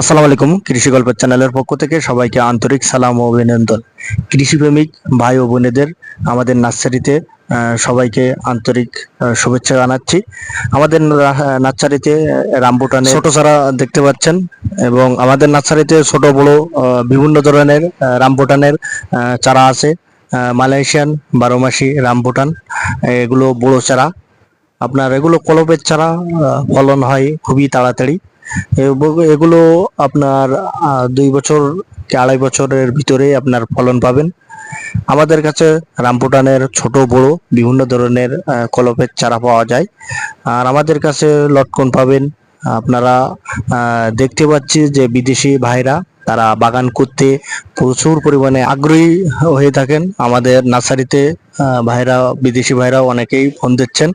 আসসালামু আলাইকুম, কৃষি গল্পের চ্যানেলের পক্ষ থেকে সবাইকে আন্তরিক সালাম ও অভিনন্দন। কৃষিপ্রেমিক ভাই ও বোনেদের আমাদের নার্সারিতে সবাইকে আন্তরিক শুভেচ্ছা জানাচ্ছি। আমাদের নার্সারিতে রামবুটানে ছোট চারা দেখতে পাচ্ছেন এবং আমাদের নার্সারিতে ছোট, বড় বিভিন্ন ধরনের রামবুটানের চারা আছে। মালয়েশিয়ান বারোমাসি রামবুটান, এগুলো বড় চারা। আপনার এগুলো কলপের চারা ফলন হয় খুবই তাড়াতাড়ি। এগুলো আপনার দুই বছর কি আড়াই বছরের ভিতরে আপনার ফলন পাবেন। আমাদের কাছে রামপুটানের ছোট, বড় বিভিন্ন ধরনের কলপের চারা পাওয়া যায়। আর আমাদের কাছে লটকন পাবেন। আপনারা দেখতে পাচ্ছি যে বিদেশি ভাইরা তারা বাগান করতে প্রচুর পরিমাণে আগ্রহী হয়ে থাকেন। আমাদের নার্সারিতে ভাইরা, বিদেশি ভাইরা অনেকেই ফোন দিচ্ছেন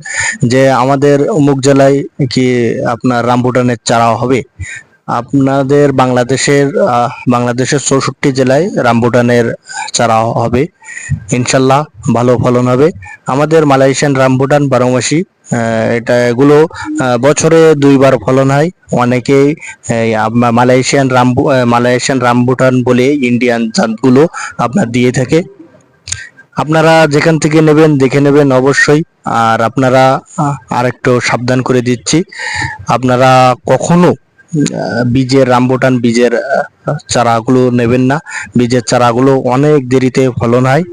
যে আমাদের অমুক জেলায় কি আপনার রামভুটানের চারা হবে? আপনাদের বাংলাদেশের বাংলাদেশের চৌষট্টি জেলায় রামবুটানের চারা হবে। ইনশাল্লাহ ভালো ফলন হবে। আমাদের মালয়েশিয়ান রামবুটান বারোমাসি এটা এগুলো বছরে দুইবার ফলন হয়। অনেকেই মালয়েশিয়ান আহ, মালয়েশিয়ান রামবুটান বলে ইন্ডিয়ান জাতগুলো আপনার দিয়ে থাকে। আপনারা যেখান থেকে নেবেন দেখে নেবেন অবশ্যই। আর আপনারা আরেকটু সাবধান করে দিচ্ছি। আপনারা কখনো বীজের রামবুটান, বীজের চারাগুলো নেবেন না। বীজের চারাগুলো অনেক দেরিতে ফলন হয়।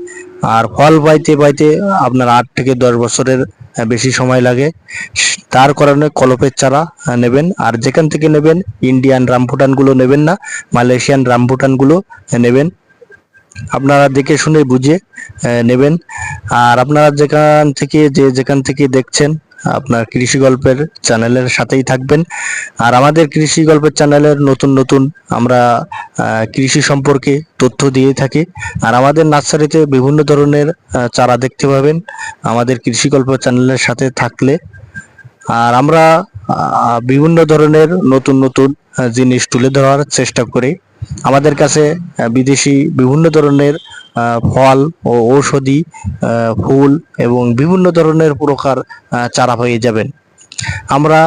আর ফল পাইতে পাইতে আপনার আট থেকে দশ বছরের বেশি সময় লাগে। তার কারণে কলপের চারা নেবেন। আর যেখান থেকে নেবেন, ইন্ডিয়ান রামবুটানগুলো নেবেন না, মালয়েশিয়ান রামবুটানগুলো নেবেন। আপনারা দেখে শুনে বুঝে নেবেন। আর আপনারা যেখান থেকে যে যেখান থেকে দেখছেন আপনার কৃষি গল্পের চ্যানেলের সাথেই থাকবেন। আর আমাদের কৃষি গল্পের চ্যানেলের নতুন নতুন আমরা কৃষি সম্পর্কে তথ্য দিয়ে থাকি। আর আমাদের নার্সারিতে বিভিন্ন ধরনের চারা দেখতে পাবেন। আমাদের কৃষি গল্প চ্যানেলের সাথে থাকলে। আর আমরা বিভিন্ন ধরনের নতুন নতুন জিনিস তুলে ধরার চেষ্টা করি। আমাদের কাছে বিদেশি বিভিন্ন ধরনের ফল ও ঔষধি ফুল এবং বিভিন্ন ধরনের প্রকার চারা পেয়ে যাবেন। আমরা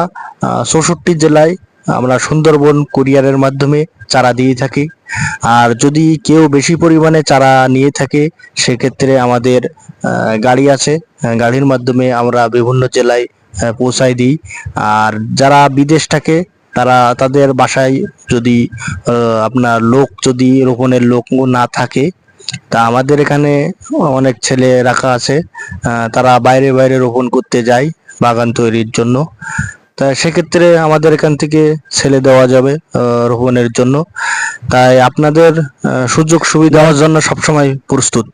চৌষট্টি জেলায় আমরা সুন্দরবন কুরিয়ারের মাধ্যমে চারা দিয়ে থাকি। আর যদি কেউ বেশি পরিমাণে চারা নিয়ে থাকে, সেক্ষেত্রে আমাদের গাড়ি আছে। গাড়ির মাধ্যমে আমরা বিভিন্ন জেলায় পৌঁছায় দিই। আর যারা বিদেশ থাকে তারা তাদের বাসায় যদি আপনার লোক যদি রোপণের লোক না থাকে, তা আমাদের এখানে অনেক ছেলে রাখা আছে। তারা বাইরে বাইরে রোপণ করতে যায় বাগান তৈরির জন্য। তা সেক্ষেত্রে আমাদের এখান থেকে ছেলে দেওয়া যাবে রোপণের জন্য। তাই আপনাদের সুযোগ সুবিধা দেওয়ার জন্য সবসময় প্রস্তুত।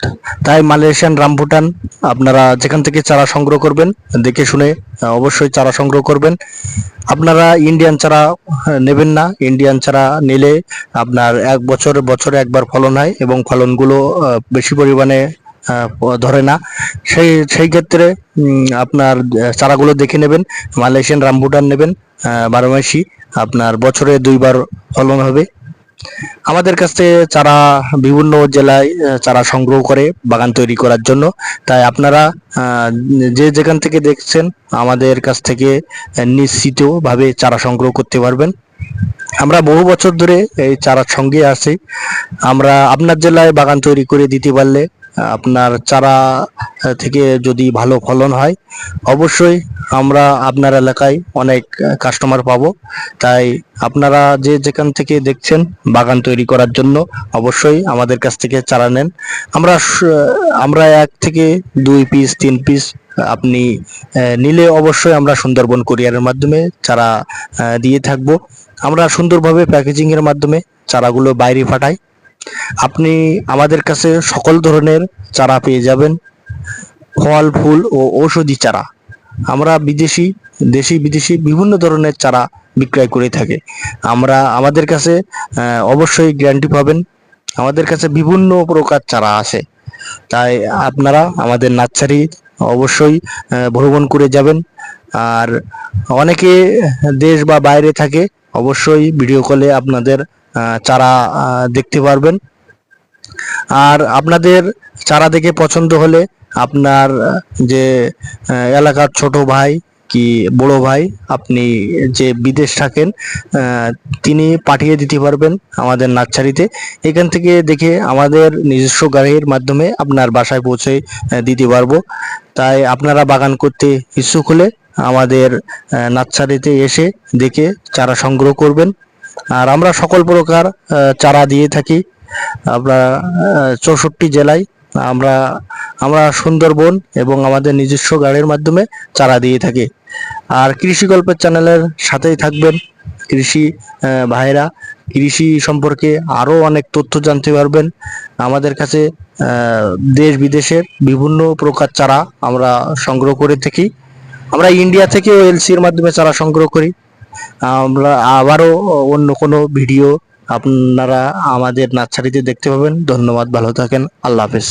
তাই মালয়েশিয়ান রামভুটান আপনারা যেখান থেকে চারা সংগ্রহ করবেন, দেখে শুনে অবশ্যই চারা সংগ্রহ করবেন। আপনারা ইন্ডিয়ান চারা নেবেন না। ইন্ডিয়ান চারা নিলে আপনার এক বছর, বছরে একবার ফলন হয় এবং ফলনগুলো বেশি পরিমাণে ধরে না। সেই সেই ক্ষেত্রে আপনার চারাগুলো দেখে নেবেন। মালয়েশিয়ান রামবুটান নেবেন আহ, বারো মাসি আপনার বছরে দুইবার ফলন হবে। আমাদের কাছ চারা বিভিন্ন জেলায় চারা সংগ্রহ করে বাগান তৈরি করার জন্য। তাই আপনারা যে যেখান থেকে দেখছেন আমাদের কাছ থেকে নিশ্চিতভাবে চারা সংগ্রহ করতে পারবেন। আমরা বহু বছর ধরে এই চারার সঙ্গে আছি। আমরা আপনার জেলায় বাগান তৈরি করে দিতে পারলে আপনার চারা থেকে যদি ভালো ফলন হয়, অবশ্যই আমরা আপনার এলাকায় অনেক কাস্টমার পাবো। তাই আপনারা যে যেখান থেকে দেখছেন বাগান তৈরি করার জন্য, অবশ্যই আমাদের কাছ থেকে চারা নেন। আমরা আমরা এক থেকে দুই পিস তিন পিস আপনি নিলে অবশ্যই আমরা সুন্দরবন কোরিয়ারের মাধ্যমে চারা দিয়ে থাকব। আমরা সুন্দরভাবে প্যাকেজিং এর মাধ্যমে চারাগুলো বাইরে পাঠাই। আপনি আমাদের কাছে সকল ধরনের চারা পেয়ে যাবেন। ফল, ফুল ও ঔষধি চারা। আমরা বিদেশি, দেশি, বিদেশি বিভিন্ন ধরনের চারা বিক্রয় করে থাকি। আমরা আমাদের কাছে অবশ্যই গ্যারান্টি পাবেন। আমাদের কাছে বিভিন্ন প্রকার চারা আছে। তাই আপনারা আমাদের নার্সারি অবশ্যই ভ্রমণ করে যাবেন। আর অনেকে দেশ বা বাইরে থাকে, অবশ্যই ভিডিও কলে আপনাদের চারা দেখতে পারবেন। আর আপনাদের চারা দেখে পছন্দ হলে আপনার যে এলাকার ছোট ভাই কি বড় ভাই, আপনি যে বিদেশ থাকেন তিনি পাঠিয়ে দিতে পারবেন আমাদের নার্সারিতে। এখান থেকে দেখে আমাদের নিজস্ব গাড়ির মাধ্যমে আপনার বাসায় পৌঁছে দিতে পারব। তাই আপনারা বাগান করতে ইচ্ছুক হলে আমাদের নার্সারিতে এসে দেখে চারা সংগ্রহ করবেন। আর আমরা সকল প্রকার চারা দিয়ে থাকি। আমরা চৌষট্টি জেলায় আমরা আমরা সুন্দরবন এবং আমাদের নিজস্ব গাড়ির মাধ্যমে চারা দিয়ে থাকি। আর কৃষি গল্পের চ্যানেলের সাথেই থাকবেন কৃষি ভাইরা। কৃষি সম্পর্কে আরও অনেক তথ্য জানতে পারবেন। আমাদের কাছে দেশ বিদেশের বিভিন্ন প্রকার চারা আমরা সংগ্রহ করে থাকি। আমরা ইন্ডিয়া থেকেও এলসির মাধ্যমে চারা সংগ্রহ করি। আমরা আবারও অন্য কোনো ভিডিও আপনারা আমাদের নার্সারিতে দেখতে পাবেন। ধন্যবাদ, ভালো থাকেন, আল্লাহ হাফেজ।